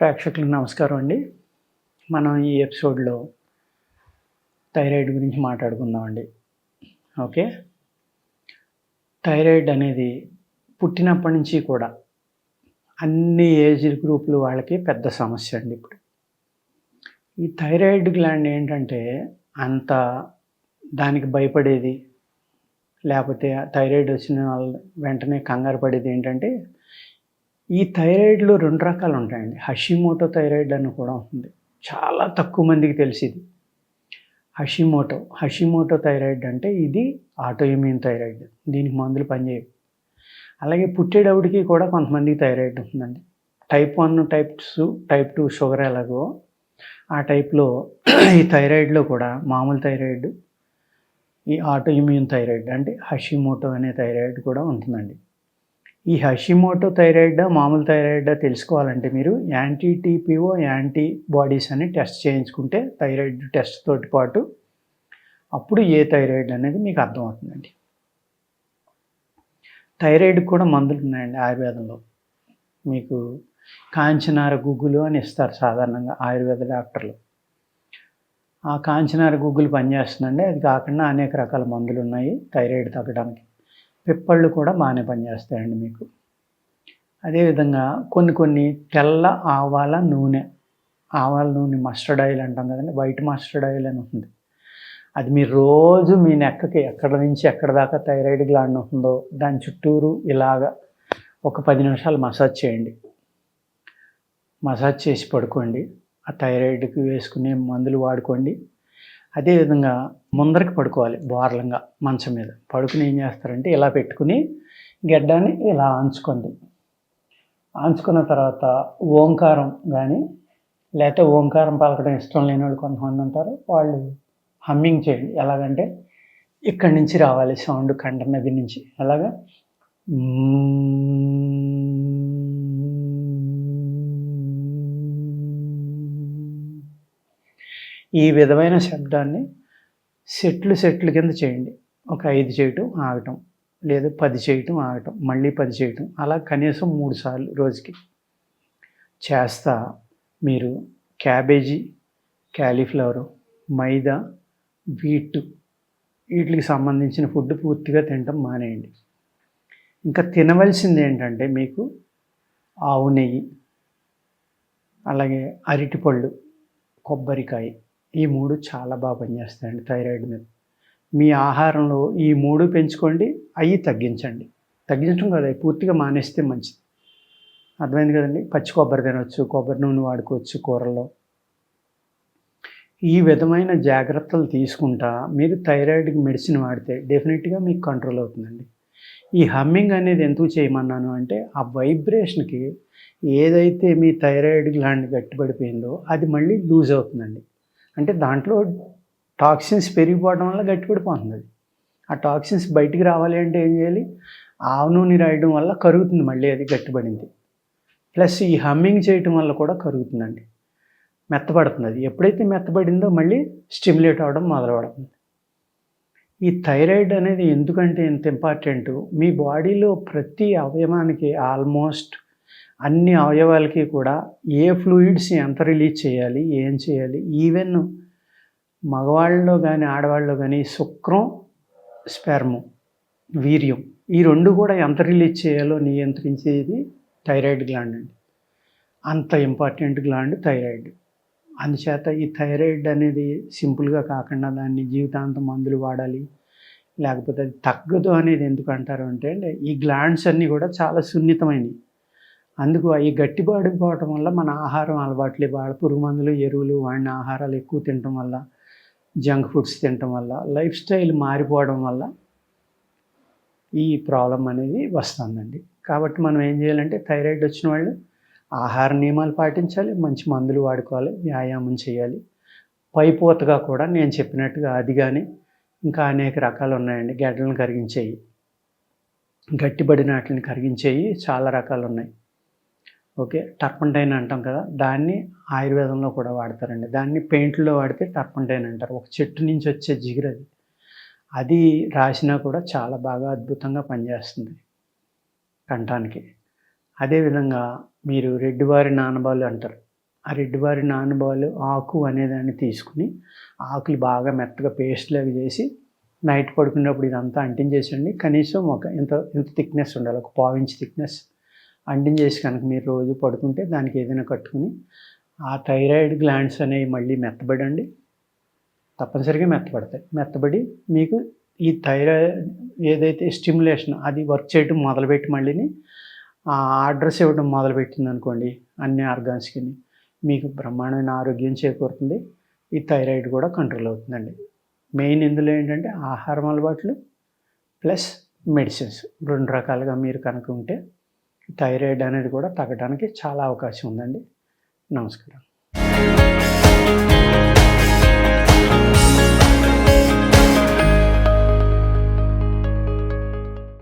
ప్రేక్షకులకు నమస్కారం అండి. మనం ఈ ఎపిసోడ్లో థైరాయిడ్ గురించి మాట్లాడుకుందామండి. ఓకే? థైరాయిడ్ అనేది పుట్టినప్పటి నుంచి కూడా అన్ని ఏజ్ గ్రూపులు వాళ్ళకి పెద్ద సమస్య అండి ఇప్పుడు. ఈ థైరాయిడ్ గ్లాండ్ ఏంటంటే అంత దానికి భయపడేది లేకపోతే థైరాయిడ్ వచ్చిన వాళ్ళ వెంటనే కంగారు పడేది ఏంటంటే ఈ థైరాయిడ్లో రెండు రకాలు ఉంటాయండి హషిమోటో థైరాయిడ్ అని కూడా ఉంటుంది. చాలా తక్కువ మందికి తెలిసింది. హషిమోటో హషిమోటో థైరాయిడ్ అంటే ఇది ఆటోఇమ్యూన్ థైరాయిడ్. దీనికి మందులు పనిచేయవు. అలాగే పుట్టేటప్పటికి కూడా కొంతమందికి థైరాయిడ్ ఉంటుందండి. Type one type two type two sugar ఎలాగో ఆ టైప్లో ఈ థైరాయిడ్లో కూడా మామూలు థైరాయిడ్ ఈ ఆటోఇమ్యూన్ థైరాయిడ్ అంటే హషిమోటో అనే థైరాయిడ్ కూడా ఉంటుందండి. ఈ హషిమోటో థైరాయిడ్ మామూలు థైరాయిడ్ తెలుసుకోవాలంటే మీరు యాంటీ టీపీఓ యాంటీ బాడీస్ అని టెస్ట్ చేయించుకుంటే థైరాయిడ్ టెస్ట్ తోటి పాటు అప్పుడు ఏ థైరాయిడ్ అనేది మీకు అర్థమవుతుందండి. థైరాయిడ్ కూడా మందులు ఉన్నాయండి ఆయుర్వేదంలో. మీకు కాంచనార గుగ్గులు అని ఇస్తారు సాధారణంగా ఆయుర్వేద డాక్టర్లు. ఆ కాంచనార గుగ్గులు పనిచేస్తుందండి. అది కాకుండా అనేక రకాల మందులు ఉన్నాయి థైరాయిడ్ తగ్గడానికి. పిప్పళ్ళు కూడా బాగానే పనిచేస్తాయండి మీకు. అదేవిధంగా కొన్ని కొన్ని తెల్ల ఆవాల నూనె ఆవాల నూనె మస్టర్డ్ ఆయిల్ అంటాం కదండి వైట్ మస్టర్డ్ ఆయిల్ అని ఉంటుంది. అది మీరు రోజు మీ నెక్కకి ఎక్కడ నుంచి ఎక్కడ దాకా థైరాయిడ్ గ్లాండ్ ఉంటుందో దాని చుట్టూరు ఇలాగా ఒక పది నిమిషాలు మసాజ్ చేయండి. మసాజ్ చేసి పడుకోండి. ఆ థైరాయిడ్కి వేసుకునే మందులు వాడుకోండి. అదేవిధంగా ముందరికి పడుకోవాలి బోర్లంగా మంచం మీద. పడుకుని ఏం చేస్తారంటే ఇలా పెట్టుకుని గడ్డాన్ని ఇలా ఆంచుకోండి. ఆంచుకున్న తర్వాత ఓంకారం కానీ లేకపోతే ఓంకారం పలకడం ఇష్టం లేని వాళ్ళు కొంతమంది ఉంటారు వాళ్ళు హమ్మింగ్ చేయండి. ఎలాగంటే ఇక్కడి నుంచి రావాలి సౌండ్ కండ నది నుంచి. ఎలాగా? ఈ విధమైన శబ్దాన్ని సెట్లు సెట్లు కింద చేయండి. ఒక ఐదు చేయటం ఆగటం లేదా పది చేయటం ఆగటం మళ్ళీ పది చేయటం అలా కనీసం మూడు సార్లు రోజుకి. చేస్తా. మీరు క్యాబేజీ క్యాలీఫ్లవరు మైదా వీట్ వీటికి సంబంధించిన ఫుడ్ పూర్తిగా తినటం మానేయండి. ఇంకా తినవలసింది ఏంటంటే మీకు ఆవు నెయ్యి అలాగే అరటిపళ్ళు కొబ్బరికాయ ఈ మూడు చాలా బాగా పనిచేస్తాయండి థైరాయిడ్ మీద. మీ ఆహారంలో ఈ మూడు పెంచుకోండి అవి తగ్గించండి. తగ్గించడం కదా పూర్తిగా మానేస్తే మంచిది. అర్థమైంది కదండి? పచ్చి కొబ్బరి తినవచ్చు కొబ్బరి నూనె వాడుకోవచ్చు కూరల్లో. ఈ విధమైన జాగ్రత్తలు తీసుకుంటా మీరు థైరాయిడ్కి మెడిసిన్ వాడితే డెఫినెట్గా మీకు కంట్రోల్ అవుతుందండి. ఈ హమ్మింగ్ అనేది ఎందుకు చేయమన్నాను అంటే ఆ వైబ్రేషన్కి ఏదైతే మీ థైరాయిడ్ గ్లాండ్ గట్టిపడిపోయిందో అది మళ్ళీ లూజ్ అవుతుందండి. అంటే దాంట్లో టాక్సిన్స్ పెరిగిపోవడం వల్ల గట్టిపడిపోతుంది అది. ఆ టాక్సిన్స్ బయటికి రావాలి అంటే ఏం చేయాలి? ఆవు నూనె రాయడం వల్ల కరుగుతుంది మళ్ళీ అది గట్టిపడింది ప్లస్ ఈ హమ్మింగ్ చేయటం వల్ల కూడా కరుగుతుందండి. మెత్తబడుతుంది అది. ఎప్పుడైతే మెత్తబడిందో మళ్ళీ స్టిమ్యులేట్ అవ్వడం మొదలవడుతుంది ఈ థైరాయిడ్ అనేది ఎందుకంటే ఇంత ఇంపార్టెంట్? మీ బాడీలో ప్రతి అవయవానికి ఆల్మోస్ట్ అన్ని అవయవాలకి కూడా ఏ ఫ్లూయిడ్స్ ఎంత రిలీజ్ చేయాలి ఏం చేయాలి? ఈవెన్ మగవాళ్ళలో కానీ ఆడవాళ్ళలో కానీ శుక్రం స్పెర్ము వీర్యం ఈ రెండు కూడా ఎంత రిలీజ్ చేయాలో నియంత్రించేది థైరాయిడ్ గ్లాండ్ అండి. అంత ఇంపార్టెంట్ గ్లాండ్ థైరాయిడ్. అందుచేత ఈ థైరాయిడ్ అనేది సింపుల్గా కాకుండా దాన్ని జీవితాంతం మందులు వాడాలి లేకపోతే అది తగ్గదు అనేది ఎందుకు అంటారు అంటే ఈ గ్లాండ్స్ అన్నీ కూడా చాలా సున్నితమైనవి. అందుకు అవి గట్టిపడిపోవటం వల్ల మన ఆహారం అలవాట్లే వాళ్ళ పురుగు మందులు ఎరువులు వాడిన ఆహారాలు ఎక్కువ తినటం వల్ల జంక్ ఫుడ్స్ తినటం వల్ల లైఫ్ స్టైల్ మారిపోవడం వల్ల ఈ ప్రాబ్లం అనేది వస్తుందండి. కాబట్టి మనం ఏం చేయాలంటే థైరాయిడ్ వచ్చిన వాళ్ళు ఆహార నియమాలు పాటించాలి మంచి మందులు వాడుకోవాలి వ్యాయామం చేయాలి. పైపోతగా కూడా నేను చెప్పినట్టుగా అది కానీ ఇంకా అనేక రకాలు ఉన్నాయండి. గడ్డలను కరిగించేవి గట్టిబడిన వాటిని కరిగించేవి చాలా రకాలు ఉన్నాయి. ఓకే టర్పంటైన్ అంటాం కదా దాన్ని ఆయుర్వేదంలో కూడా వాడతారండి. దాన్ని పెయింట్లో వాడితే టర్పంటైన్ అంటారు. ఒక చెట్టు నుంచి వచ్చే జిగురు అది. అది రాసినా కూడా చాలా బాగా అద్భుతంగా పనిచేస్తుంది కంఠానికి. అదేవిధంగా మీరు రెడ్డివారి నానబాలు అంటారు. ఆ రెడ్డివారి నానబాలు ఆకు అనేదాన్ని తీసుకుని ఆకులు బాగా మెత్తగా పేస్ట్ చేసి నైట్ పడుకున్నప్పుడు ఇదంతా అంటించేసండి కనీసం ఒక ఇంత ఇంత థిక్నెస్ ఉండాలి? ఒక పావు థిక్నెస్ అంటించేసి కనుక మీరు రోజు పడుకుంటే దానికి ఏదైనా కట్టుకుని ఆ థైరాయిడ్ గ్లాండ్స్ అనేవి మళ్ళీ మెత్తబడండి. తప్పనిసరిగా మెత్తబడతాయి. మెత్తబడి మీకు ఈ థైరాయిడ్ ఏదైతే స్టిమ్యులేషన్ అది వర్క్ చేయడం మొదలుపెట్టి మళ్ళీని ఆ ఆర్డర్స్ ఇవ్వడం మొదలుపెట్టింది అనుకోండి అన్ని ఆర్గాన్స్కి మీకు బ్రహ్మాండమైన ఆరోగ్యం చేకూరుతుంది. ఈ థైరాయిడ్ కూడా కంట్రోల్ అవుతుందండి. మెయిన్ ఇందులో ఏంటంటే ఆహారం అలవాట్లు ప్లస్ మెడిసిన్స్ రెండు రకాలుగా మీరు కనుక ఉంటే థైరాయిడ్ అనేది కూడా తగ్గడానికి చాలా అవకాశం ఉందండి. నమస్కారం.